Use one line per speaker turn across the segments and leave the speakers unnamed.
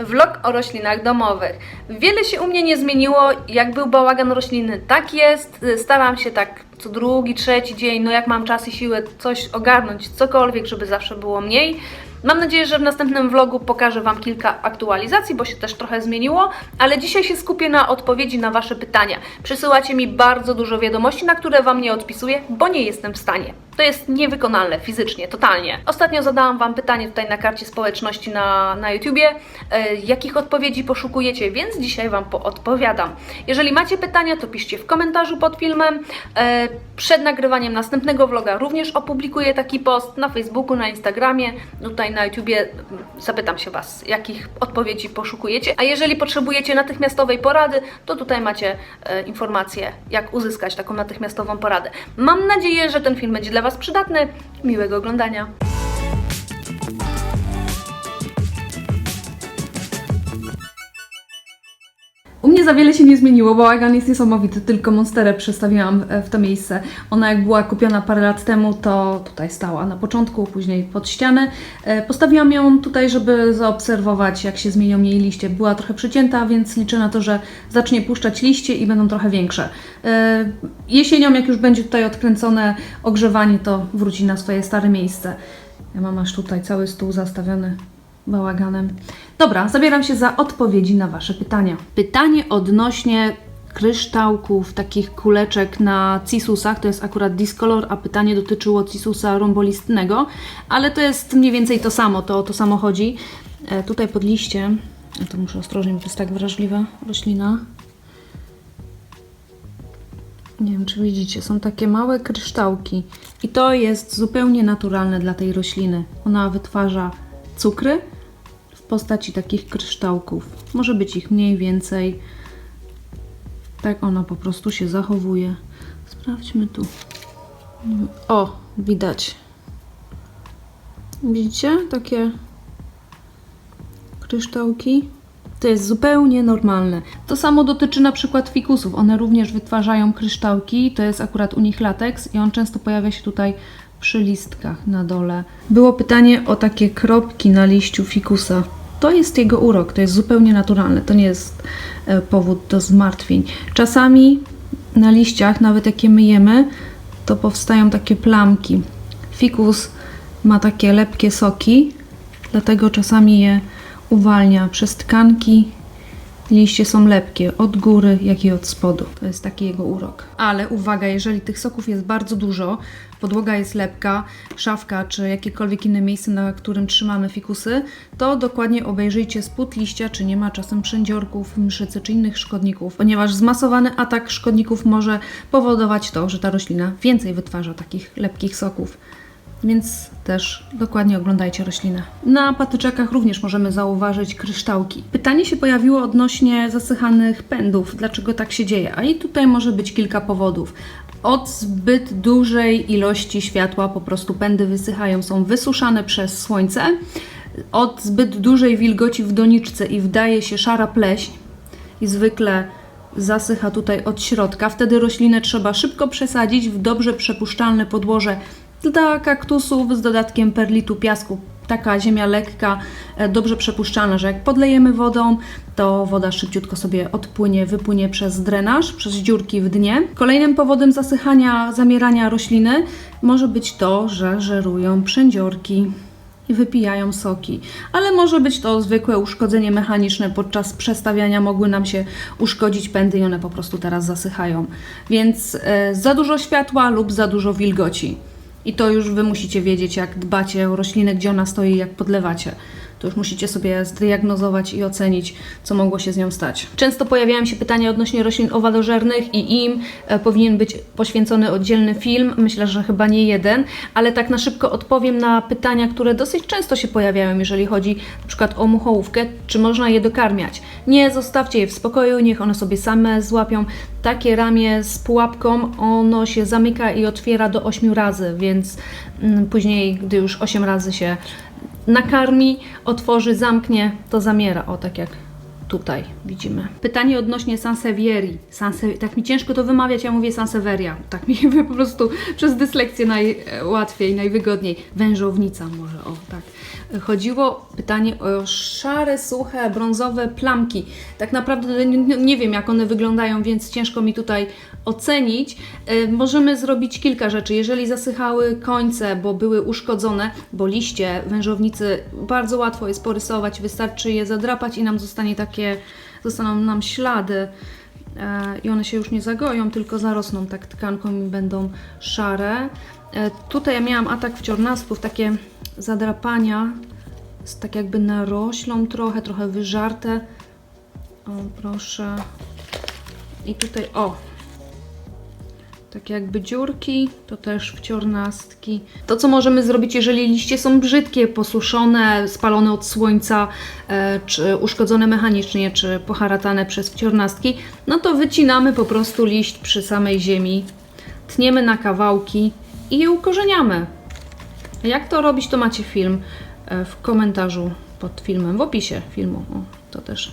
Vlog o roślinach domowych. Wiele się u mnie nie zmieniło. Jak był bałagan rośliny, tak jest. Staram się tak co drugi, trzeci dzień, no jak mam czas i siłę, coś ogarnąć, cokolwiek, żeby zawsze było mniej. Mam nadzieję, że w następnym vlogu pokażę Wam kilka aktualizacji, bo się też trochę zmieniło, ale dzisiaj się skupię na odpowiedzi na Wasze pytania. Przysyłacie mi bardzo dużo wiadomości, na które Wam nie odpisuję, bo nie jestem w stanie. To jest niewykonalne fizycznie, totalnie. Ostatnio zadałam Wam pytanie tutaj na karcie społeczności na, na YouTubie, e, jakich odpowiedzi poszukujecie, więc dzisiaj Wam odpowiadam. Jeżeli macie pytania, to piszcie w komentarzu pod filmem. E, przed nagrywaniem następnego vloga również opublikuję taki post na Facebooku, na Instagramie, tutaj na YouTubie zapytam się Was, jakich odpowiedzi poszukujecie. A jeżeli potrzebujecie natychmiastowej porady, to tutaj macie e, informacje, jak uzyskać taką natychmiastową poradę. Mam nadzieję, że ten film będzie dla Was przydatny. Miłego oglądania. Mnie za wiele się nie zmieniło, bałagan jest niesamowity, tylko Monsterę przestawiłam e, w to miejsce. Ona jak była kupiona parę lat temu, to tutaj stała na początku, później pod ścianę. E, Postawiłam ją tutaj, żeby zaobserwować, jak się zmienią jej liście. Była trochę przycięta, więc liczę na to, że zacznie puszczać liście i będą trochę większe. E, Jesienią, jak już będzie tutaj odkręcone ogrzewanie, to wróci na swoje stare miejsce. Ja mam aż tutaj cały stół zastawiony bałaganem. Dobra, zabieram się za odpowiedzi na Wasze pytania. Pytanie odnośnie kryształków, takich kuleczek na cisusach, to jest akurat Discolor, a pytanie dotyczyło cisusa rombolistnego, ale to jest mniej więcej to samo, to o to samo chodzi. E, tutaj pod liście, ja to muszę ostrożnie, bo to jest tak wrażliwa roślina. Nie wiem, czy widzicie, są takie małe kryształki i to jest zupełnie naturalne dla tej rośliny. Ona wytwarza cukry w postaci takich kryształków. Może być ich mniej, więcej. Tak ona po prostu się zachowuje. Sprawdźmy tu. O, widać. Widzicie? Takie kryształki. To jest zupełnie normalne. To samo dotyczy na przykład fikusów. One również wytwarzają kryształki. To jest akurat u nich lateks i on często pojawia się tutaj przy listkach na dole. Było pytanie o takie kropki na liściu fikusa. To jest jego urok, to jest zupełnie naturalne, to nie jest e, powód do zmartwień. Czasami na liściach, nawet jak je myjemy, to powstają takie plamki. Fikus ma takie lepkie soki, dlatego czasami je uwalnia przez tkanki. Liście są lepkie od góry, jak i od spodu. To jest taki jego urok. Ale uwaga, jeżeli tych soków jest bardzo dużo, podłoga jest lepka, szafka czy jakiekolwiek inne miejsce, na którym trzymamy fikusy, to dokładnie obejrzyjcie spód liścia, czy nie ma czasem przędziorków, mszycy czy innych szkodników, ponieważ zmasowany atak szkodników może powodować to, że ta roślina więcej wytwarza takich lepkich soków. Więc też dokładnie oglądajcie roślinę. Na patyczakach również możemy zauważyć kryształki. Pytanie się pojawiło odnośnie zasychanych pędów. Dlaczego tak się dzieje? A i tutaj może być kilka powodów. Od zbyt dużej ilości światła po prostu pędy wysychają, są wysuszane przez słońce. Od zbyt dużej wilgoci w doniczce i wdaje się szara pleśń i zwykle zasycha tutaj od środka. Wtedy roślinę trzeba szybko przesadzić w dobrze przepuszczalne podłoże dla kaktusów z dodatkiem perlitu piasku. Taka ziemia lekka, e, dobrze przepuszczalna, że jak podlejemy wodą, to woda szybciutko sobie odpłynie, wypłynie przez drenaż, przez dziurki w dnie. Kolejnym powodem zasychania, zamierania rośliny może być to, że żerują przędziorki i wypijają soki. Ale może być to zwykłe uszkodzenie mechaniczne. Podczas przestawiania mogły nam się uszkodzić pędy i one po prostu teraz zasychają. Więc e, za dużo światła lub za dużo wilgoci. I to już Wy musicie wiedzieć, jak dbacie o roślinę, gdzie ona stoi, jak podlewacie. To już musicie sobie zdiagnozować i ocenić, co mogło się z nią stać. Często pojawiają się pytania odnośnie roślin owadożernych i im e, powinien być poświęcony oddzielny film. Myślę, że chyba nie jeden, ale tak na szybko odpowiem na pytania, które dosyć często się pojawiają, jeżeli chodzi na przykład o muchołówkę, czy można je dokarmiać. Nie, zostawcie je w spokoju, niech one sobie same złapią. Takie ramię z pułapką, ono się zamyka i otwiera do 8 razy, więc mm, później, gdy już 8 razy się nakarmi, otworzy, zamknie, to zamiera. O, tak jak tutaj widzimy. Pytanie odnośnie Sansevieri. Sanse... Tak mi ciężko to wymawiać, ja mówię Sanseveria. Tak mi po prostu przez dyslekcję najłatwiej, najwygodniej. Wężownica może, o tak. Chodziło pytanie o szare, suche, brązowe plamki. Tak naprawdę nie, wiem, jak one wyglądają, więc ciężko mi tutaj ocenić. E, Możemy zrobić kilka rzeczy. Jeżeli zasychały końce, bo były uszkodzone, bo liście wężownicy bardzo łatwo jest porysować, wystarczy je zadrapać i nam zostanie takie, zostaną nam ślady e, i one się już nie zagoją, tylko zarosną tak tkanką i będą szare. E, Tutaj ja miałam atak wciornastków, takie zadrapania, tak jakby naroślą trochę, trochę wyżarte. O, proszę. I tutaj, o, tak jakby dziurki, to też wciornastki. To, co możemy zrobić, jeżeli liście są brzydkie, posuszone, spalone od słońca, e, czy uszkodzone mechanicznie, czy poharatane przez wciornastki, no to wycinamy po prostu liść przy samej ziemi, tniemy na kawałki i je ukorzeniamy. Jak to robić, to macie film e, w komentarzu pod filmem, w opisie filmu. O, to też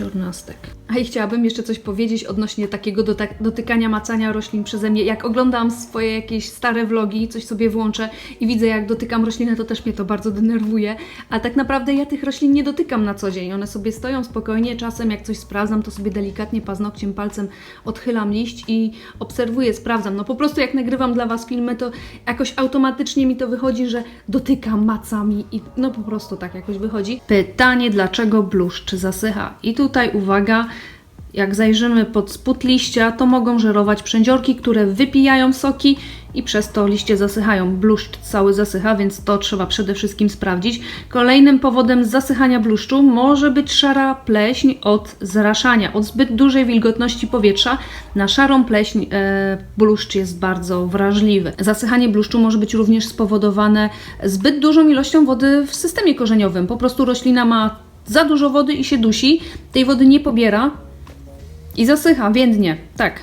wciornastek. A i chciałabym jeszcze coś powiedzieć odnośnie takiego dotykania, macania roślin przeze mnie. Jak oglądam swoje jakieś stare vlogi, coś sobie włączę i widzę jak dotykam rośliny, to też mnie to bardzo denerwuje. A tak naprawdę ja tych roślin nie dotykam na co dzień. One sobie stoją spokojnie, czasem jak coś sprawdzam, to sobie delikatnie paznokciem, palcem odchylam liść i obserwuję, sprawdzam. No po prostu jak nagrywam dla Was filmy, to jakoś automatycznie mi to wychodzi, że dotykam, macam i, no po prostu tak jakoś wychodzi. Pytanie, dlaczego bluszcz zasycha? I tutaj uwaga, jak zajrzymy pod spód liścia, to mogą żerować przędziorki, które wypijają soki i przez to liście zasychają. Bluszcz cały zasycha, więc to trzeba przede wszystkim sprawdzić. Kolejnym powodem zasychania bluszczu może być szara pleśń od zraszania, od zbyt dużej wilgotności powietrza. Na szarą pleśń e, bluszcz jest bardzo wrażliwy. Zasychanie bluszczu może być również spowodowane zbyt dużą ilością wody w systemie korzeniowym. Po prostu roślina ma za dużo wody i się dusi, tej wody nie pobiera, i zasycha, więdnie, tak.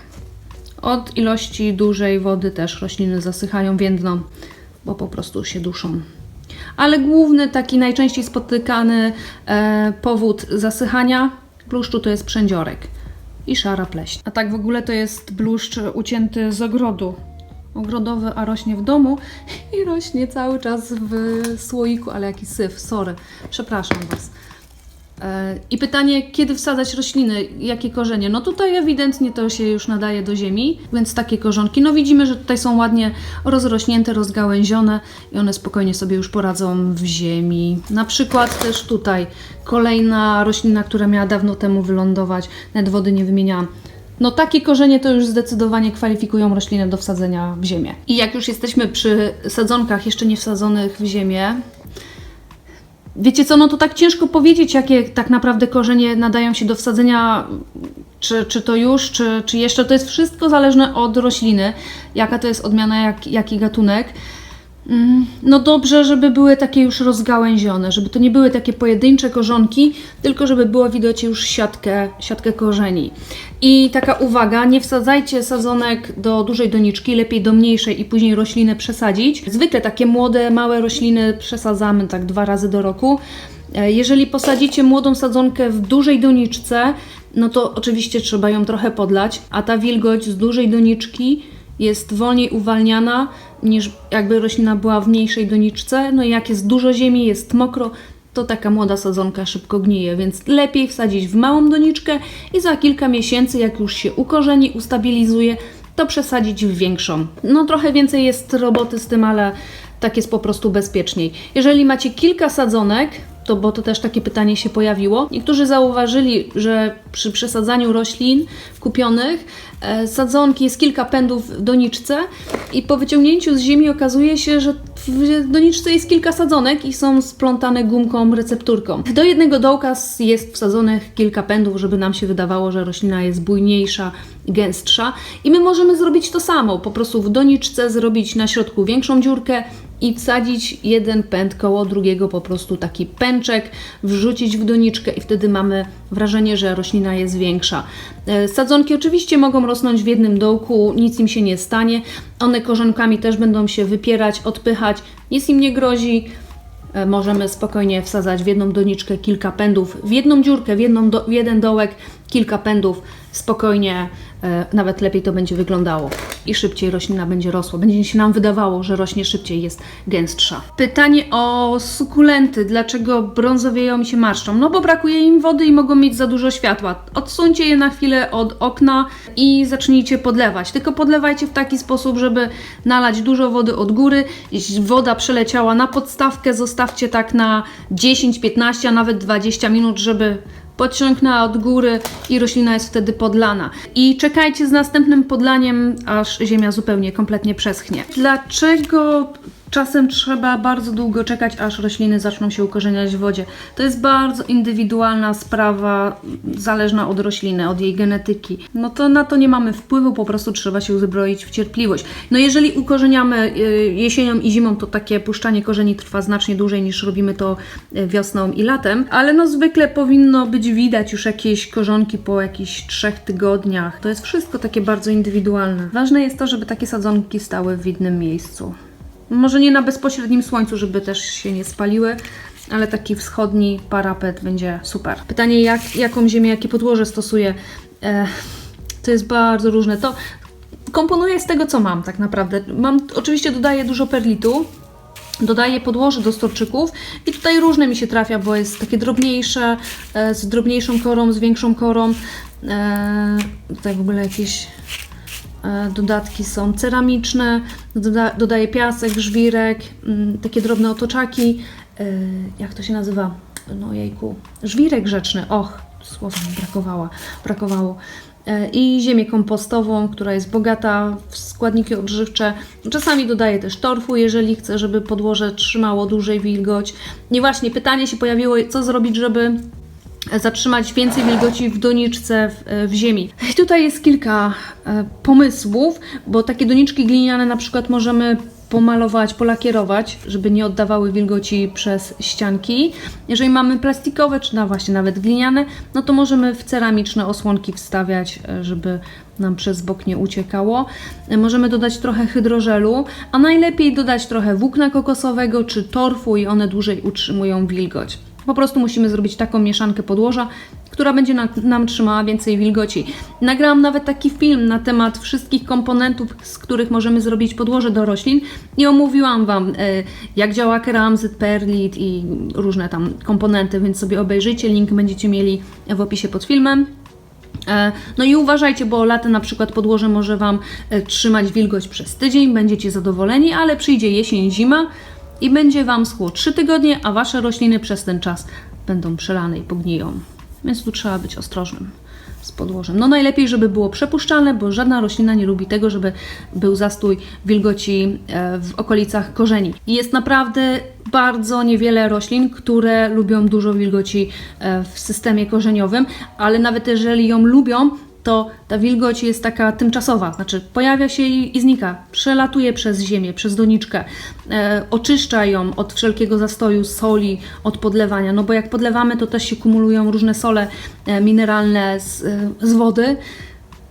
Od ilości dużej wody też rośliny zasychają, więdną, bo po prostu się duszą. Ale główny, taki najczęściej spotykany e, powód zasychania bluszczu to jest przędziorek i szara pleśń. A tak w ogóle to jest bluszcz ucięty z ogrodu. Ogrodowy, a rośnie w domu i rośnie cały czas w słoiku, ale jaki syf, sorry, przepraszam Was. E, I pytanie, kiedy wsadzać rośliny, jakie korzenie? No tutaj ewidentnie to się już nadaje do ziemi, więc takie korzonki. No widzimy, że tutaj są ładnie rozrośnięte, rozgałęzione i one spokojnie sobie już poradzą w ziemi. Na przykład też tutaj kolejna roślina, która miała dawno temu wylądować, nawet wody nie wymieniałam. No takie korzenie to już zdecydowanie kwalifikują roślinę do wsadzenia w ziemię. I jak już jesteśmy przy sadzonkach jeszcze nie wsadzonych w ziemię, Wiecie co, no to tak ciężko powiedzieć, jakie tak naprawdę korzenie nadają się do wsadzenia, czy, czy to już, czy, czy jeszcze. To jest wszystko zależne od rośliny, jaka to jest odmiana, jak, jaki gatunek. Mm, No dobrze, żeby były takie już rozgałęzione, żeby to nie były takie pojedyncze korzonki, tylko żeby było widać już siatkę, siatkę korzeni. I taka uwaga, nie wsadzajcie sadzonek do dużej doniczki, lepiej do mniejszej i później roślinę przesadzić. Zwykle takie młode, małe rośliny przesadzamy tak dwa razy do roku. E, Jeżeli posadzicie młodą sadzonkę w dużej doniczce, no to oczywiście trzeba ją trochę podlać, a ta wilgoć z dużej doniczki jest wolniej uwalniana niż jakby roślina była w mniejszej doniczce. No i jak jest dużo ziemi, jest mokro, to taka młoda sadzonka szybko gnije, więc lepiej wsadzić w małą doniczkę i za kilka miesięcy, jak już się ukorzeni, ustabilizuje, to przesadzić w większą. No trochę więcej jest roboty z tym, ale tak jest po prostu bezpieczniej. Jeżeli macie kilka sadzonek, to bo to też takie pytanie się pojawiło. Niektórzy zauważyli, że przy przesadzaniu roślin kupionych e, sadzonki jest kilka pędów w doniczce i po wyciągnięciu z ziemi okazuje się, że w doniczce jest kilka sadzonek i są splątane gumką, recepturką. Do jednego dołka jest wsadzonych kilka pędów, żeby nam się wydawało, że roślina jest bujniejsza, gęstsza i my możemy zrobić to samo, po prostu w doniczce zrobić na środku większą dziurkę i wsadzić jeden pęd koło drugiego, po prostu taki pęczek, wrzucić w doniczkę i wtedy mamy wrażenie, że roślina jest większa. E, Sadzonki oczywiście mogą rosnąć w jednym dołku, nic im się nie stanie. One korzonkami też będą się wypierać, odpychać, nic im nie grozi. e, możemy spokojnie wsadzać w jedną doniczkę kilka pędów, w jedną dziurkę, w, jedną do, w jeden dołek kilka pędów, spokojnie, e, nawet lepiej to będzie wyglądało i szybciej roślina będzie rosła. Będzie się nam wydawało, że rośnie szybciej, jest gęstsza. Pytanie o sukulenty. Dlaczego brązowieją się marszczą? No bo brakuje im wody i mogą mieć za dużo światła. Odsuńcie je na chwilę od okna i zacznijcie podlewać. Tylko podlewajcie w taki sposób, żeby nalać dużo wody od góry. Jeśli woda przeleciała na podstawkę, zostawcie tak na 10, 15, a nawet 20 minut, żeby podciągnęła od góry i roślina jest wtedy podlana. I czekajcie z następnym podlaniem, aż ziemia zupełnie, kompletnie przeschnie. Dlaczego czasem trzeba bardzo długo czekać, aż rośliny zaczną się ukorzeniać w wodzie? To jest bardzo indywidualna sprawa, zależna od rośliny, od jej genetyki. No to na to nie mamy wpływu, po prostu trzeba się uzbroić w cierpliwość. No jeżeli ukorzeniamy y, jesienią i zimą, to takie puszczanie korzeni trwa znacznie dłużej niż robimy to y, wiosną i latem, ale no zwykle powinno być widać już jakieś korzonki po jakichś trzech tygodniach. To jest wszystko takie bardzo indywidualne. Ważne jest to, żeby takie sadzonki stały w widnym miejscu. Może nie na bezpośrednim słońcu, żeby też się nie spaliły, ale taki wschodni parapet będzie super. Pytanie, jak, jaką ziemię, jakie podłoże stosuję? E, to jest bardzo różne. To komponuję z tego, co mam tak naprawdę. Mam, oczywiście dodaję dużo perlitu, Dodaję podłoże do storczyków i tutaj różne mi się trafia, bo jest takie drobniejsze, e, z drobniejszą korą, z większą korą. E, tutaj w ogóle jakieś dodatki są ceramiczne, doda, dodaję piasek, żwirek, mm, takie drobne otoczaki. E, jak to się nazywa? No jejku, żwirek rzeczny, och, słowa mi brakowało, brakowało. E, I ziemię kompostową, która jest bogata w składniki odżywcze. Czasami dodaję też torfu, jeżeli chcę, żeby podłoże trzymało dłużej wilgoć. I właśnie pytanie się pojawiło, co zrobić, żeby zatrzymać więcej wilgoci w doniczce w, w ziemi. I tutaj jest kilka e, pomysłów, bo takie doniczki gliniane na przykład możemy pomalować, polakierować, żeby nie oddawały wilgoci przez ścianki. Jeżeli mamy plastikowe, czy na właśnie nawet gliniane, no to możemy w ceramiczne osłonki wstawiać, e, żeby nam przez bok nie uciekało. E, Możemy dodać trochę hydrożelu, a najlepiej dodać trochę włókna kokosowego czy torfu i one dłużej utrzymują wilgoć. Po prostu musimy zrobić taką mieszankę podłoża, która będzie na, nam trzymała więcej wilgoci. Nagrałam nawet taki film na temat wszystkich komponentów, z których możemy zrobić podłoże do roślin i omówiłam Wam, e, jak działa keramzyt, perlit i różne tam komponenty, więc sobie obejrzyjcie, link będziecie mieli w opisie pod filmem. E, No i uważajcie, bo latem na przykład podłoże może Wam e, trzymać wilgoć przez tydzień, będziecie zadowoleni, ale przyjdzie jesień, zima i będzie Wam schło 3 tygodnie, a Wasze rośliny przez ten czas będą przelane i pogniją. Więc tu trzeba być ostrożnym z podłożem. No najlepiej, żeby było przepuszczalne, bo żadna roślina nie lubi tego, żeby był zastój wilgoci e, w okolicach korzeni. Jest naprawdę bardzo niewiele roślin, które lubią dużo wilgoci e, w systemie korzeniowym, ale nawet jeżeli ją lubią, to ta wilgoć jest taka tymczasowa, znaczy pojawia się i, i znika, przelatuje przez ziemię, przez doniczkę, e, oczyszcza ją od wszelkiego zastoju soli, od podlewania, no bo jak podlewamy, to też się kumulują różne sole e, mineralne z, e, z wody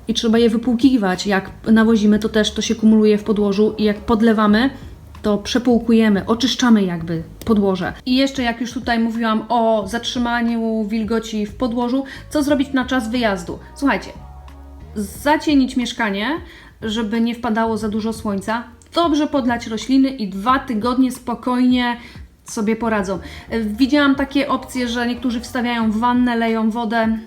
i trzeba je wypłukiwać. Jak nawozimy, to też to się kumuluje w podłożu i jak podlewamy, to przepłukujemy, oczyszczamy jakby podłoże. I jeszcze jak już tutaj mówiłam o zatrzymaniu wilgoci w podłożu, co zrobić na czas wyjazdu? Słuchajcie, zacienić mieszkanie, żeby nie wpadało za dużo słońca, dobrze podlać rośliny i dwa tygodnie spokojnie sobie poradzą. Widziałam takie opcje, że niektórzy wstawiają w wannę, leją wodę.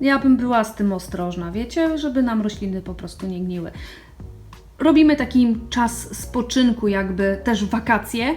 Ja bym była z tym ostrożna, wiecie, żeby nam rośliny po prostu nie gniły. Robimy taki czas spoczynku, jakby też wakacje.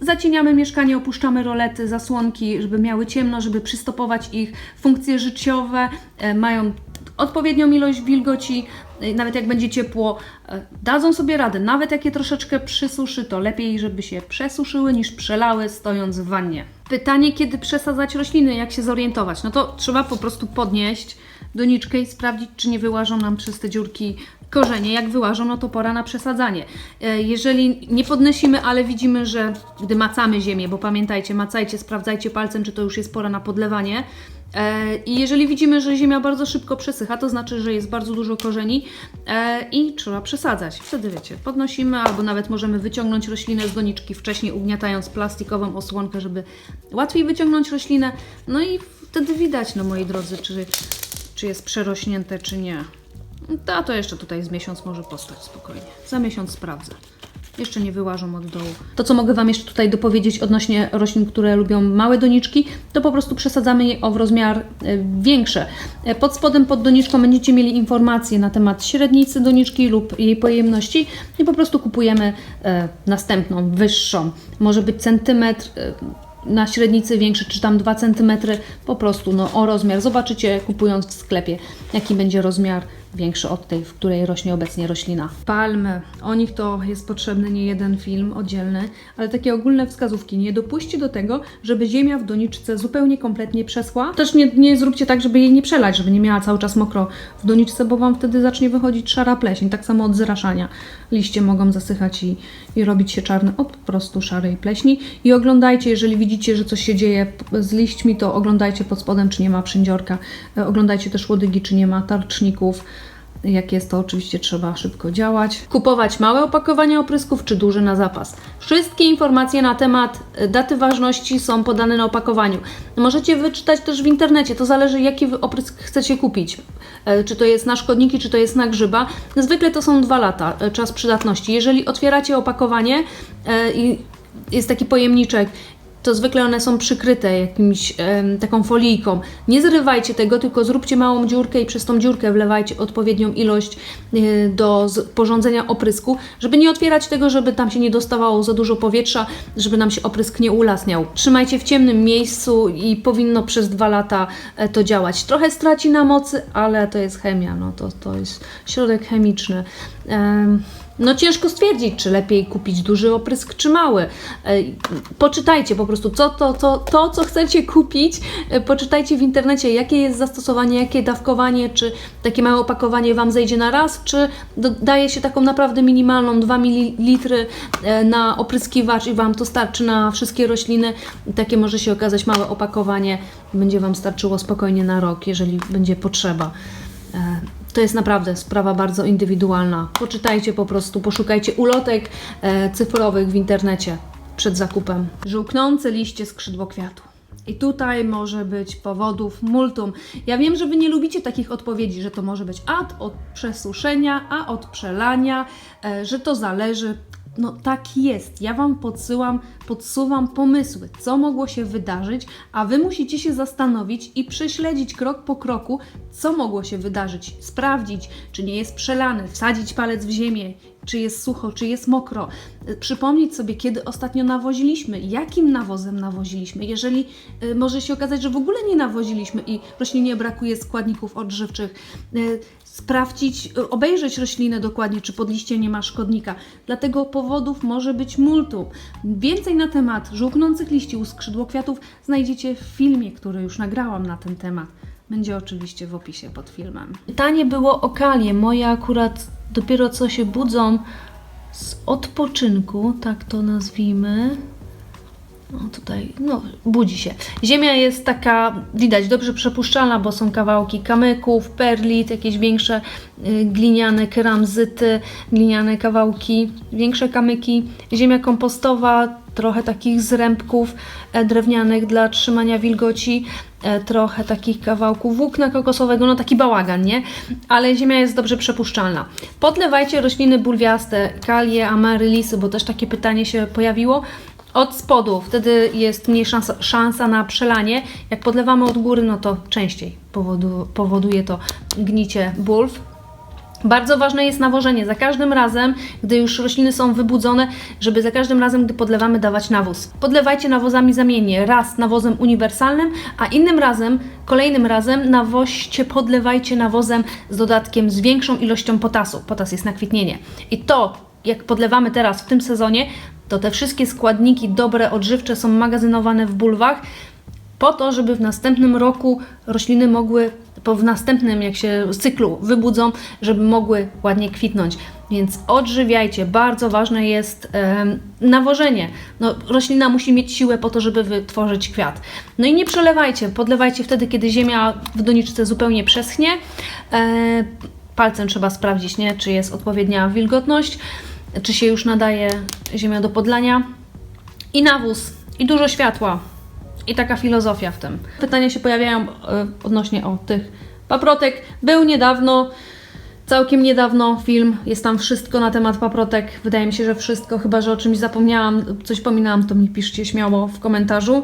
Zacieniamy mieszkanie, opuszczamy rolety, zasłonki, żeby miały ciemno, żeby przystopować ich funkcje życiowe, e, mają odpowiednią ilość wilgoci, e, nawet jak będzie ciepło, e, dadzą sobie radę. Nawet jak je troszeczkę przysuszy, to lepiej, żeby się przesuszyły niż przelały stojąc w wannie. Pytanie, kiedy przesadzać rośliny, jak się zorientować? No to trzeba po prostu podnieść doniczkę i sprawdzić, czy nie wyłażą nam przez te dziurki korzenie, jak wyłażą, no to pora na przesadzanie. E, Jeżeli nie podnosimy, ale widzimy, że gdy macamy ziemię, bo pamiętajcie, macajcie, sprawdzajcie palcem, czy to już jest pora na podlewanie. E, I jeżeli widzimy, że ziemia bardzo szybko przesycha, to znaczy, że jest bardzo dużo korzeni e, i trzeba przesadzać. Wtedy wiecie, podnosimy albo nawet możemy wyciągnąć roślinę z doniczki wcześniej, ugniatając plastikową osłonkę, żeby łatwiej wyciągnąć roślinę. No i wtedy widać, no moi drodzy, czy, czy jest przerośnięte, czy nie. To, to jeszcze tutaj z miesiąc może postać spokojnie. Za miesiąc sprawdzę. Jeszcze nie wyłażą od dołu. To, co mogę Wam jeszcze tutaj dopowiedzieć odnośnie roślin, które lubią małe doniczki, to po prostu przesadzamy je o rozmiar e, większe. E, Pod spodem, pod doniczką będziecie mieli informacje na temat średnicy doniczki lub jej pojemności i po prostu kupujemy e, następną, wyższą. Może być centymetr, na średnicy większy, czy tam 2 cm, po prostu no, o rozmiar. Zobaczycie kupując w sklepie, jaki będzie rozmiar większy od tej, w której rośnie obecnie roślina. Palmy. O nich to jest potrzebny nie jeden film oddzielny, ale takie ogólne wskazówki. Nie dopuśćcie do tego, żeby ziemia w doniczce zupełnie kompletnie przeschła. Też nie, nie zróbcie tak, żeby jej nie przelać, żeby nie miała cały czas mokro w doniczce, bo Wam wtedy zacznie wychodzić szara pleśń. Tak samo od zraszania. Liście mogą zasychać i, i robić się czarne od po prostu szarej pleśni. I oglądajcie, jeżeli widzicie, że coś się dzieje z liśćmi, to oglądajcie pod spodem, czy nie ma przędziorka. E, Oglądajcie też łodygi, czy nie ma tarczników. Jak jest, to oczywiście trzeba szybko działać. Kupować małe opakowania oprysków czy duże na zapas. Wszystkie informacje na temat e, daty ważności są podane na opakowaniu. Możecie wyczytać też w internecie, to zależy jaki oprysk chcecie kupić. E, Czy to jest na szkodniki, czy to jest na grzyba. Zwykle to są dwa lata e, czas przydatności. Jeżeli otwieracie opakowanie i jest taki pojemniczek to zwykle one są przykryte jakimś em, taką folijką. Nie zrywajcie tego, tylko zróbcie małą dziurkę i przez tą dziurkę wlewajcie odpowiednią ilość y, do porządzenia oprysku, żeby nie otwierać tego, żeby tam się nie dostawało za dużo powietrza, żeby nam się oprysk nie ulasniał. Trzymajcie w ciemnym miejscu i powinno przez dwa lata e, to działać. Trochę straci na mocy, ale to jest chemia, no to, to jest środek chemiczny. No ciężko stwierdzić, czy lepiej kupić duży oprysk, czy mały. E, Poczytajcie po prostu, co to, to, to, co chcecie kupić. e, Poczytajcie w internecie, jakie jest zastosowanie, jakie dawkowanie, czy takie małe opakowanie Wam zejdzie na raz, czy daje się taką naprawdę minimalną 2 ml e, na opryskiwacz i Wam to starczy na wszystkie rośliny. Takie może się okazać małe opakowanie, będzie Wam starczyło spokojnie na rok, jeżeli będzie potrzeba. To jest naprawdę sprawa bardzo indywidualna. Poczytajcie po prostu, poszukajcie ulotek e, cyfrowych w internecie przed zakupem. Żółknące liście skrzydłokwiatu. I tutaj może być powodów multum. Ja wiem, że Wy nie lubicie takich odpowiedzi, że to może być ad od przesuszenia, a od przelania, e, że to zależy. No tak jest. Ja Wam podsyłam, podsuwam pomysły, co mogło się wydarzyć, a Wy musicie się zastanowić i prześledzić krok po kroku, co mogło się wydarzyć. Sprawdzić, czy nie jest przelany, wsadzić palec w ziemię, czy jest sucho, czy jest mokro. Y, Przypomnieć sobie, kiedy ostatnio nawoziliśmy, jakim nawozem nawoziliśmy. Jeżeli y, może się okazać, że w ogóle nie nawoziliśmy i roślinie brakuje składników odżywczych, y, sprawdzić, obejrzeć roślinę dokładnie, czy pod liście nie ma szkodnika. Dlatego powodów może być multum. Więcej na temat żółknących liści u skrzydłokwiatów znajdziecie w filmie, który już nagrałam na ten temat. Będzie oczywiście w opisie pod filmem. Pytanie było o kalię. Moje akurat dopiero co się budzą z odpoczynku, tak to nazwijmy. No tutaj, no, budzi się. Ziemia jest taka, widać, dobrze przepuszczalna, bo są kawałki kamyków, perlit, jakieś większe y, gliniane keramzyty, gliniane kawałki, większe kamyki. Ziemia kompostowa, trochę takich zrębków e, drewnianych dla trzymania wilgoci, e, trochę takich kawałków włókna kokosowego, no taki bałagan, nie? Ale ziemia jest dobrze przepuszczalna. Podlewajcie rośliny bulwiaste, kalie, amaryllisy, bo też takie pytanie się pojawiło od spodu, wtedy jest mniej szansa, szansa na przelanie. Jak podlewamy od góry, no to częściej powodu, powoduje to gnicie bulw. Bardzo ważne jest nawożenie. Za każdym razem, gdy już rośliny są wybudzone, żeby za każdym razem, gdy podlewamy, dawać nawóz. Podlewajcie nawozami zamiennie. Raz nawozem uniwersalnym, a innym razem, kolejnym razem nawoźcie, podlewajcie nawozem z dodatkiem z większą ilością potasu. Potas jest na kwitnienie. I to, jak podlewamy teraz w tym sezonie, to te wszystkie składniki dobre, odżywcze są magazynowane w bulwach. po to, żeby w następnym roku rośliny mogły, po w następnym jak się cyklu wybudzą, żeby mogły ładnie kwitnąć. Więc odżywiajcie. Bardzo ważne jest em, nawożenie. No, roślina musi mieć siłę po to, żeby wytworzyć kwiat. No i nie przelewajcie, podlewajcie wtedy, kiedy ziemia w doniczce zupełnie przeschnie. E, palcem trzeba sprawdzić, nie? czy jest odpowiednia wilgotność, czy się już nadaje ziemia do podlania. I nawóz, i dużo światła. I taka filozofia w tym. Pytania się pojawiają e, odnośnie o tych paprotek. Był niedawno, całkiem niedawno film, jest tam wszystko na temat paprotek. Wydaje mi się, że wszystko, chyba że o czymś zapomniałam, coś pominęłam, to mi piszcie śmiało w komentarzu.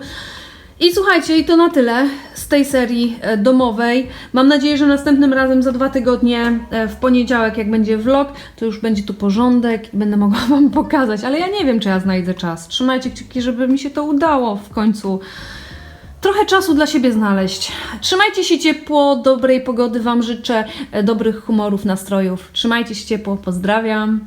I słuchajcie, i to na tyle z tej serii e, domowej. Mam nadzieję, że następnym razem za dwa tygodnie, e, w poniedziałek, jak będzie vlog, to już będzie tu porządek i będę mogła Wam pokazać. Ale ja nie wiem, czy ja znajdę czas. Trzymajcie kciuki, żeby mi się to udało w końcu trochę czasu dla siebie znaleźć. Trzymajcie się ciepło, dobrej pogody Wam życzę, e, dobrych humorów, nastrojów. Trzymajcie się ciepło, pozdrawiam.